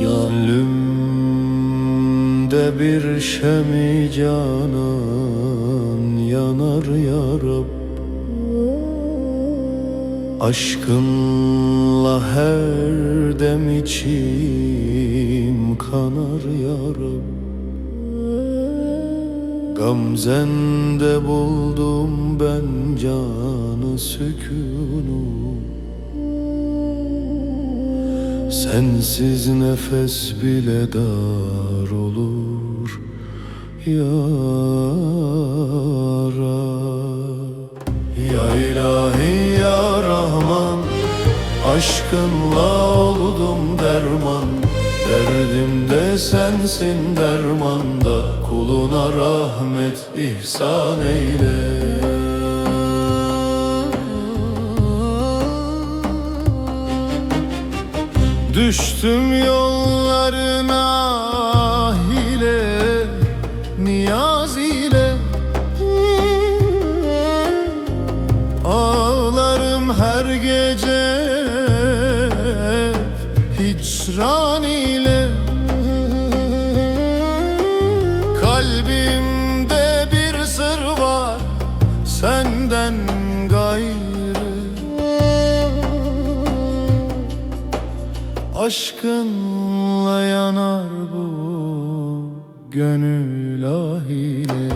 Gönlümde bir şemi canan yanar ya Rab Aşkınla her dem içim kanar ya Rab Gamzende buldum ben canı sükunu Sensiz nefes bile dar olur Ya Rab Ya ilahi ya Rahman Aşkınla oldum derman. Derdimde sensin dermanda Kuluna rahmet ihsan eyle Düştüm yollarına hile niyaz ile. Ağlarım her gece hicran ile. Kalbimde bir sır var senden gayrı Aşkınla yanar bu gönül ahile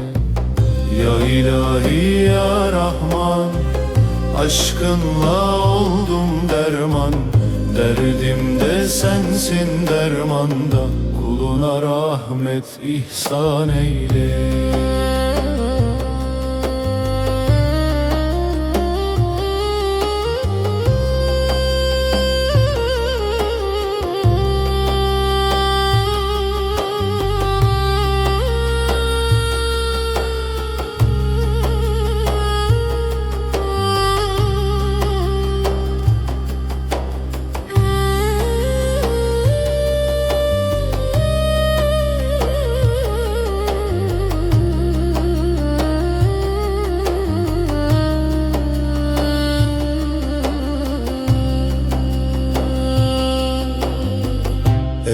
Ya ilahi ya Rahman Aşkınla oldum derman. Derdimde sensin dermanda Kuluna rahmet ihsan eyle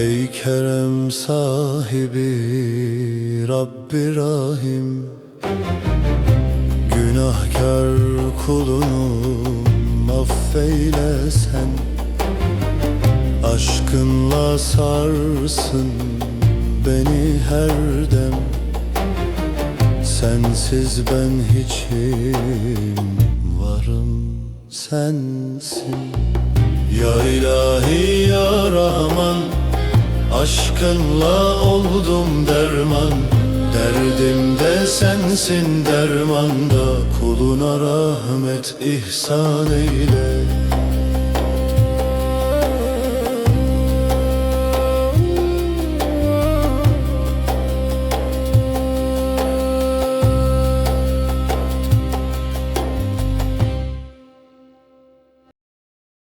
Ey kerem sahibi Rabbi Rahim. Günahkar kulunum affeyle sen. Aşkınla sarsın beni her dem. Sensiz ben hiçim varım sensin. Ya ilahi ya Rahman Aşkınla oldum derman Derdimde sensin dermanda Kuluna rahmet ihsan eyle